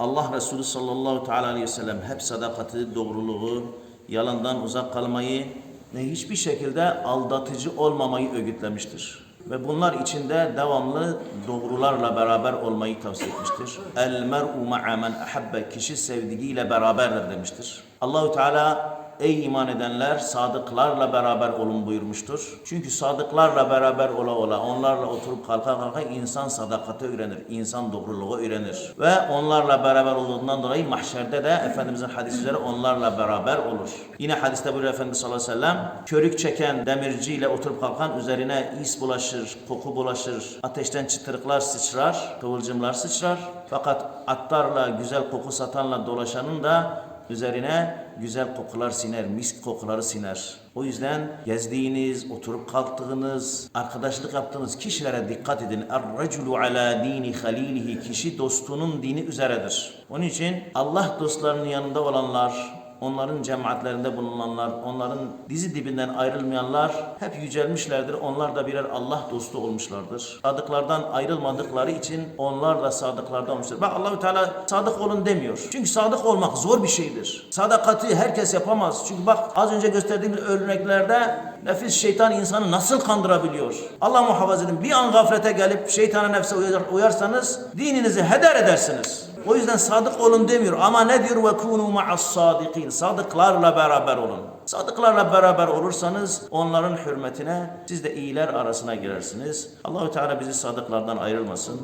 Allah Resulü sallallahu teala aleyhi ve sellem hep sadakati, doğruluğu, yalandan uzak kalmayı ve hiçbir şekilde aldatıcı olmamayı öğütlemiştir. Ve bunlar içinde devamlı doğrularla beraber olmayı tavsiye etmiştir. El mer'u ma'a men ahabbe kişi sevdiğiyle beraberdir demiştir. Allahu Teala Ey iman edenler sadıklarla beraber olun buyurmuştur. Çünkü sadıklarla beraber ola ola onlarla oturup kalka kalka insan sadakati öğrenir, insan doğruluğu öğrenir. Ve onlarla beraber olduğundan dolayı mahşerde de Efendimizin hadisi üzere onlarla beraber olur. Yine hadiste buyuruyor Efendimiz sallallahu aleyhi ve sellem körük çeken demirciyle oturup kalkan üzerine is bulaşır, koku bulaşır, ateşten çıtırıklar sıçrar, kıvılcımlar sıçrar. Fakat attarla güzel koku satanla dolaşanın da üzerine güzel kokular siner, misk kokuları siner. O yüzden gezdiğiniz, oturup kalktığınız, arkadaşlık yaptığınız kişilere dikkat edin. Er-reculu ala dini halilihi. Kişi dostunun dini üzeredir. Onun için Allah dostlarının yanında olanlar, onların cemaatlerinde bulunanlar, onların dizi dibinden ayrılmayanlar hep yücelmişlerdir. Onlar da birer Allah dostu olmuşlardır. Sadıklardan ayrılmadıkları için onlar da sadıklardan olmuşlar. Bak Allahü Teala sadık olun demiyor. Çünkü sadık olmak zor bir şeydir. Sadakati herkes yapamaz. Çünkü bak az önce gösterdiğimiz örneklerde nefis şeytan insanı nasıl kandırabiliyor? Allah muhafaza edin. Bir an gaflete gelip şeytana nefse uyar, uyarsanız dininizi heder edersiniz. O yüzden sadık olun demiyor ama ne diyor ve kunu ma'as sadikin. Sadıklarla beraber olun. Sadıklarla beraber olursanız onların hürmetine siz de iyiler arasına girersiniz. Allahu Teala bizi sadıklardan ayrılmasın.